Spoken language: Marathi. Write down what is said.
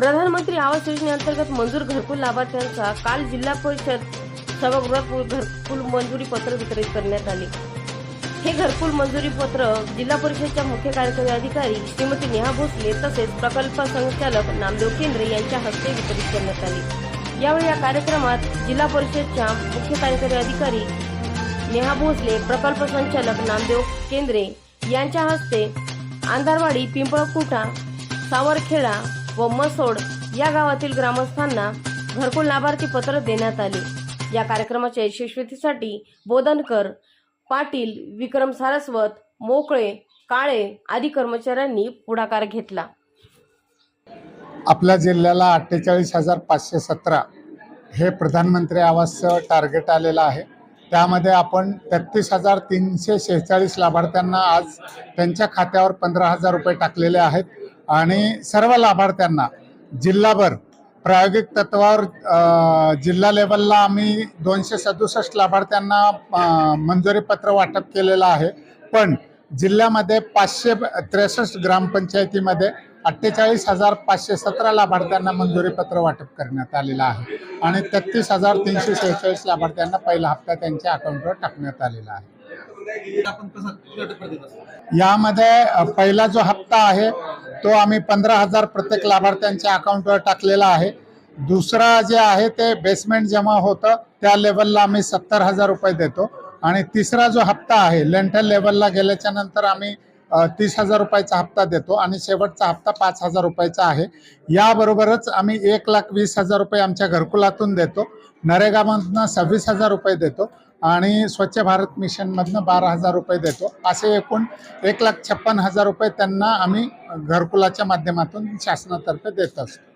प्रधानमंत्री आवास योजनेअंतर्गत मंजूर घरकुल लाभार्थ्यांचा काल जिल्हा परिषद सभागृहात घरकुल मंजुरी पत्र वितरित करण्यात आले. हे घरकुल मंजुरी पत्र जिल्हा परिषदच्या मुख्य कार्यकारी अधिकारी श्रीमती नेहा भोसले तसेच प्रकल्प संचालक नामदेव केंद्रे यांच्या हस्ते वितरित करण्यात आले. यावेळी या कार्यक्रमात जिल्हा परिषदच्या मुख्य कार्यकारी अधिकारी नेहा भोसले प्रकल्प संचालक नामदेव केंद्रे यांच्या हस्ते आंधारवाडी पिंपळकुटा सावरखेडा व मसोड या गावातील ग्रामस्थांना घरकुल लाभार्थी पत्र देण्यात आले. या कार्यक्रमाच्या यशस्वीसाठी बोधनकर पाटील विक्रम सारस्वत मोकळे काळे आदी कर्मचाऱ्यांनी पुढाकार घेतला. आपल्या जिल्ह्याला अठ्ठेचाळीस हजार पाचशे सतरा हे प्रधानमंत्री आवासचं टार्गेट आलेलं आहे. त्यामध्ये आपण तेहतीस हजार तीनशे शेहेचाळीस लाभार्थ्यांना आज त्यांच्या खात्यावर पंधरा हजार रुपये टाकलेले आहेत. आणि सर्व लाभार्थ्यांना जिल्हाभर प्रायोगिक तत्वावर जिल्हा लेवलला आम्ही दोनशे सदुसष्ट लाभार्थ्यांना अ, मंजुरीपत्र वाटप केलेलं आहे. पण जिल्ह्यामध्ये पाचशे त्रेसष्ट ग्रामपंचायतीमध्ये अठ्ठेचाळीस हजार पाचशे सतरा लाभार्थ्यांना मंजुरीपत्र वाटप करण्यात आलेलं आहे. आणि तेहतीस हजार तीनशे शेहेचाळीस लाभार्थ्यांना पहिला हप्ता त्यांच्या अकाउंटवर टाकण्यात आलेला आहे. यामध्ये पहिला जो हप्ता आहे तो आम्ही पंधरा हजार प्रत्येक लाभार्थ्यांच्या अकाउंटवर टाकलेला आहे. दुसरा जे आहे ते बेसमेंट जमा होतं त्या लेवलला आम्ही सत्तर हजार रुपये देतो. आणि तिसरा जो हप्ता आहे लेंटल लेवलला गेल्याच्यानंतर आम्ही तीस हजार रुपयाचा हप्ता देतो आणि शेवटचा हप्ता पाच हजार रुपयाचा आहे. याबरोबरच आम्ही एक लाख वीस हजार रुपये आमच्या घरकुलातून देतो. नरेगामधनं सव्वीस हजार रुपये देतो आणि स्वच्छ भारत मिशनमधनं बारा हजार रुपये देतो. असे एकूण एक लाख छप्पन हजार रुपये त्यांना आम्ही घरकुलाच्या माध्यमातून शासनातर्फे देत असतो.